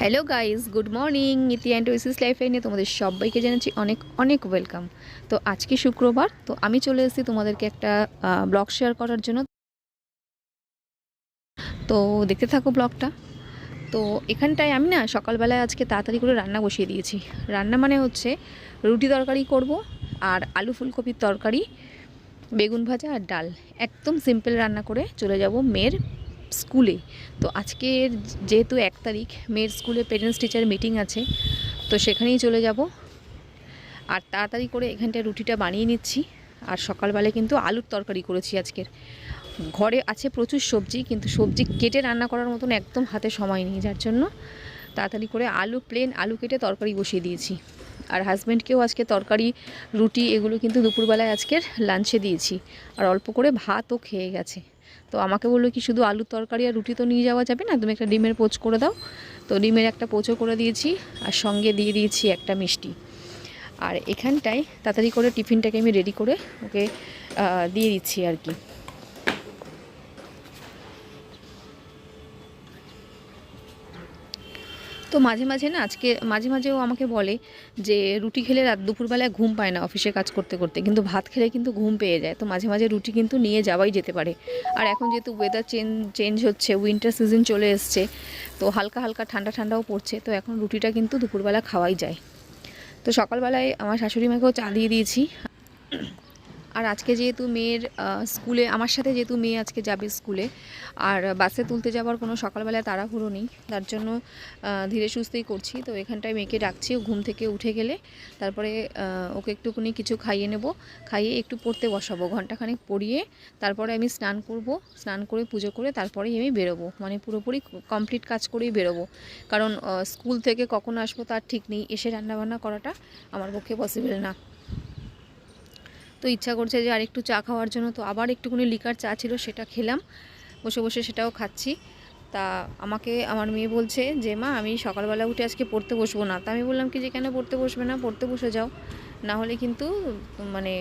Hello guys good morning Iti and oasis life নিয়ে তোমাদের সবাইকে জানাচ্ছি অনেক অনেক ওয়েলকাম তো আজকে শুক্রবার, তো আমি চলে এসেছি তোমাদেরকে একটা ব্লগ শেয়ার করার জন্য। তো দেখতে থাকো ব্লগটা তো এখানটায় আমি না সকালবেলায় আজকে তাড়াতাড়ি করে রান্না বসিয়ে দিয়েছি। রান্না মানে হচ্ছে রুটি তরকারি করব আর আলু ফুলকপির তরকারি, বেগুন ভাজা আর ডাল। একদম সিম্পল রান্না করে চলে যাব মেয়ের স্কুলে। তো আজকের যেহেতু এক তারিখ, মেয়ের স্কুলে পেরেন্টস টিচার মিটিং আছে, তো সেখানেই চলে যাব। আর তাড়াতাড়ি করে এখানটায় রুটিটা বানিয়ে নিচ্ছি। আর সকালবেলায় কিন্তু আলুর তরকারি করেছি আজকের। ঘরে আছে প্রচুর সবজি, কিন্তু সবজি কেটে রান্না করার মতন একদম হাতে সময় নেই, যার জন্য তাড়াতাড়ি করে আলু প্লেন আলু কেটে তরকারি বসিয়ে দিয়েছি। আর হাজব্যান্ডকেও আজকে তরকারি, রুটি এগুলো কিন্তু দুপুরবেলায় আজকের লাঞ্চে দিয়েছি। আর অল্প করে ভাতও খেয়ে গেছে। তো আমাকে বলল কি শুধু আলুর তরকারি আর রুটি তো নিয়ে যাওয়া যাবে না? তুমি একটা ডিমের পোচ করে দাও। তো ডিমের একটা পোচও করে দিয়েছি আর সঙ্গে দিয়ে দিয়েছি একটা মিষ্টি। আর এখানটায় তাড়াতাড়ি করে টিফিনটাকে আমি রেডি করে ওকে দিয়ে দিচ্ছি আর কি। তো মাঝে মাঝে না আজকে, মাঝে মাঝে ও আমাকে বলে যে রুটি খেলে রাত দুপুরবেলায় ঘুম পায় না অফিসে কাজ করতে করতে। কিন্তু ভাত খেলে কিন্তু ঘুম পেয়ে যায়। তো মাঝে মাঝে রুটি কিন্তু নিয়ে যাওয়াই যেতে পারে। আর এখন যেহেতু ওয়েদার চেঞ্জ চেঞ্জ হচ্ছে উইন্টার সিজন চলে এসছে, তো হালকা হালকা ঠান্ডা ঠান্ডাও পড়ছে, তো এখন রুটিটা কিন্তু দুপুরবেলা খাওয়াই যায়। তো সকালবেলায় আমার শাশুড়ি মাকেও চা দিয়ে দিয়েছি। আর আজকে যেহেতু মেয়ের স্কুলে, আমার সাথে যেহেতু মেয়ে আজকে যাবে স্কুলে, আর বাসে তুলতে যাওয়ার কোনো সকালবেলায় তাড়াহুড়ো নেই, তার জন্য ধীরে সুস্থেই করছি। তো এখানটায় মেয়েকে ডাকছি ঘুম থেকে উঠে গেলে তারপরে ওকে একটুখানি কিছু খাইয়ে নেব। খাইয়ে একটু পড়তে বসাবো, ঘন্টাখানেক পড়িয়ে তারপরে আমি স্নান করব। স্নান করে পুজো করে তারপরেই আমি বেরোবো। মানে পুরোপুরি কমপ্লিট কাজ করেই বেরোবো। কারণ স্কুল থেকে কখন আসব তার ঠিক নেই। এসে রান্নাবান্না করাটা আমার পক্ষে পসিবল না। তো ইচ্ছা করছে যে আরেকটু চা খাওয়ার জন্য, তো আবার একটুখানি লিকার চা ছিল সেটা খেলাম। বসে বসে সেটাও খাচ্ছি। তা আমাকে, আমার মেয়ে বলছে যে, মা, আমি সকালবেলা উঠে আজকে পড়তে বসবো না। তা আমি বললাম কি যে, কেন পড়তে বসবে না? পড়তে বসে যাও। না হলে কিন্তু মানে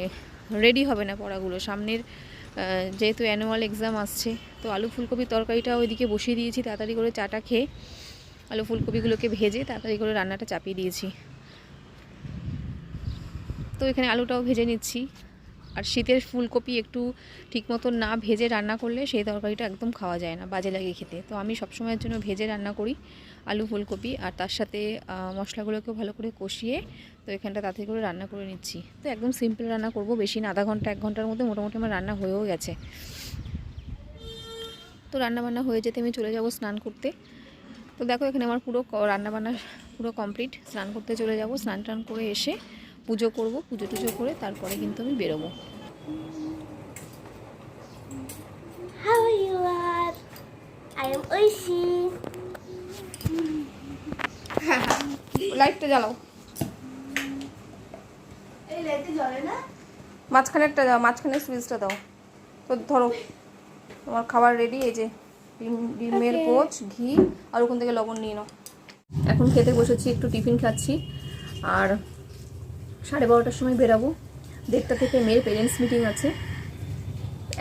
রেডি হবে না পড়াগুলো। সামনের যেহেতু অ্যানুয়াল এক্সাম আসছে, তো আলু ফুলকপি তরকারিটা ওইদিকে বসিয়ে দিয়েছি। তাড়াতাড়ি করে চাটা খেয়ে আলু ফুলকপিগুলোকে ভেজে তাড়াতাড়ি করে রান্নাটা চাপিয়ে দিয়েছি। তো এখানে আলুটাও ভেজে নিচ্ছি। আর শীতের ফুলকপি একটু ঠিক মতো না ভেজে রান্না করলে সেই তরকারিটা একদম খাওয়া যায় না বাজে লাগে খেতে। তো আমি সবসময়ের জন্য ভেজে রান্না করি আলু ফুলকপি আর তার সাথে আহ, মশলাগুলোকে ভালো করে কষিয়ে তো এখানটা তাড়াতাড়ি করে রান্না করে নিচ্ছি। তো একদম সিম্পল রান্না করব বেশি না আধা ঘণ্টা এক ঘণ্টার মধ্যে মোটামুটি আমার রান্না হয়েও গেছে। তো রান্না বান্না হয়ে যেতে আমি চলে যাব স্নান করতে। তো দেখো এখানে আমার পুরো রান্নাবান্না পুরো কমপ্লিট। স্নান করতে চলে যাব স্নান টান করে এসে পুজো করব পুজো টুজো করে তারপরে কিন্তু আমি বেরোবো How you are? I am Oishi. লাইটটা জ্বালাও এই লাইটে জ্বলে না মাঝখানেরটা দাও মাঝখানের সুইচটা দাও তো ধরো তোমার খাবার রেডি এই যে ডিম ডিমের. পোচ ঘি আর ওখান থেকে লবণ নিয়ে নাও এখন খেতে বসেছি একটু টিফিন খাচ্ছি আর সাড়ে বারোটার সময় বেরাবো। দেড়টা থেকে মেয়ের পেরেন্টস মিটিং আছে।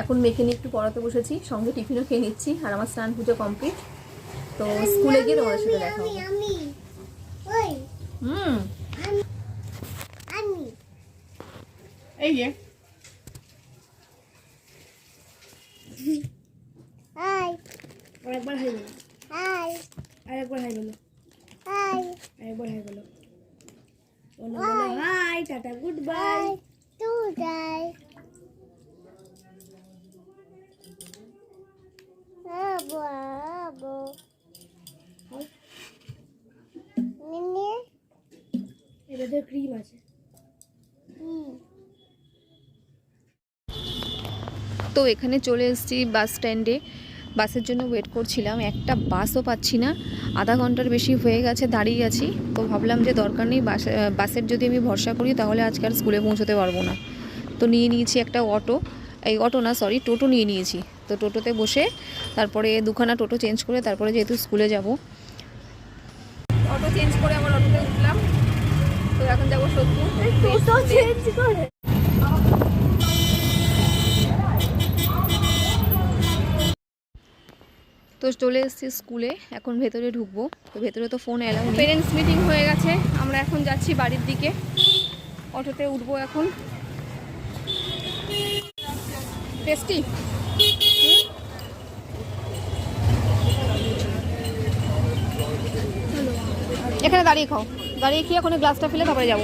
এখন মেয়েকে নিয়ে একটু পড়াতে বসেছি, সঙ্গে টিফিনও খেয়ে নিচ্ছি, আর আমার স্নান পুজো কমপ্লিট তো স্কুলে গিয়ে তোমাদের সাথে দেখা হবে। হুম। এই যে। হাই আরেকবার হাই বলো। হাই আরেকবার হাই বলো। হাই আরেকবার হাই বলো। বলো বলো হাই টাটা গুড বাই আবো আবো নিনে এটাতে ক্রিম আছে। তো এখানে চলে এসেছি বাস স্ট্যান্ডে বাসের জন্য ওয়েট করছিলাম একটা বাসও পাচ্ছি না। আধা ঘণ্টার বেশি হয়ে গেছে দাঁড়িয়ে আছি। তো ভাবলাম যে দরকার নেই বাস বাসের যদি আমি ভরসা করি তাহলে আজকে আর স্কুলে পৌঁছতে পারব না। তো নিয়ে নিয়েছি একটা অটো এই অটো না সরি টোটো নিয়ে নিয়েছি। তো টোটোতে বসে তারপরে দুখানা টোটো চেঞ্জ করে তারপরে যেহেতু স্কুলে যাব। অটো চেঞ্জ করে আমার অটোতে উঠলাম। তো এখন যাব সত্যি। তো চেঞ্জ করে? তো চলে এসেছি স্কুলে এখন ভেতরে ঢুকবো। তো ভেতরে তো ফোন এলাম পেরেন্টস মিটিং হয়ে গেছে আমরা এখন যাচ্ছি বাড়ির দিকে। অটোতে উঠবো এখন। টেস্টি এখানে দাঁড়িয়ে খাও। দাঁড়িয়ে খেয়ে ওখানে গ্লাসটা ফেলে তারপরে যাব।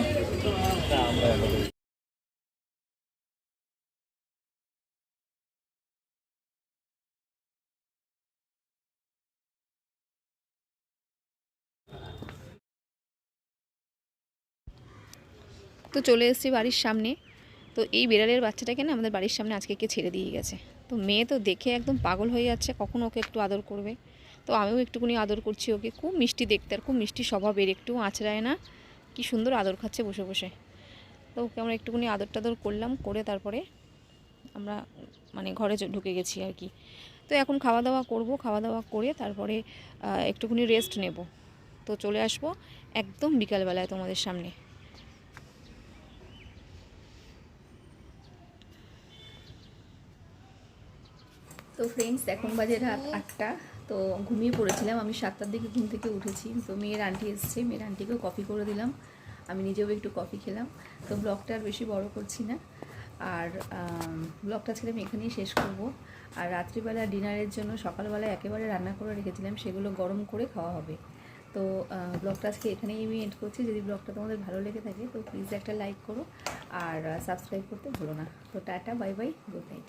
তো চলে এসেছি বাড়ির সামনে। তো এই বিড়ালের বাচ্চাটাকে না আমাদের বাড়ির সামনে আজকে কে ছেড়ে দিয়ে গেছে। তো মেয়ে তো দেখে একদম পাগল হয়ে যাচ্ছে কখন ওকে একটু আদর করবে? তো আমিও একটুখানি আদর করছি ওকে। খুব মিষ্টি দেখতে আর খুব মিষ্টি স্বভাবের একটু আঁচড়ায় না? কি সুন্দর আদর খাচ্ছে বসে বসে। তো ওকে আমরা একটুখানি আদর টাদর করলাম করে তারপরে আমরা মানে ঘরে ঢুকে গেছি আর কি। তো এখন খাওয়া দাওয়া করব খাওয়া দাওয়া করে তারপরে আহ, একটুখানি রেস্ট নেব। তো চলে আসব একদম বিকালবেলায় তোমাদের সামনে। তো ফ্রেন্ডস এখন বাজে রাত আটটা, তো ঘুমিয়ে পড়েছিলাম। আমি সাতটার দিকে ঘুম থেকে উঠেছি। তো মেয়ের আন্টি এসছে। মেয়ের আন্টিকেও কফি করে দিলাম। আমি নিজেও একটু কফি খেলাম। তো ব্লগটা আর বেশি বড় করছি না। আর ব্লগটা ছেড়ে আমি এখানেই শেষ করব। আর রাত্রিবেলা ডিনারের জন্য সকালবেলা একেবারে রান্না করে রেখেছিলাম। সেগুলো গরম করে খাওয়া হবে। তো ব্লগটা আজকে এখানেই আমি এন্ড করছি। যদি ব্লগটা তোমাদের ভালো লেগে থাকে, তো প্লিজ একটা লাইক করো। আর সাবস্ক্রাইব করতে ভুলো না। তো tata bye bye good night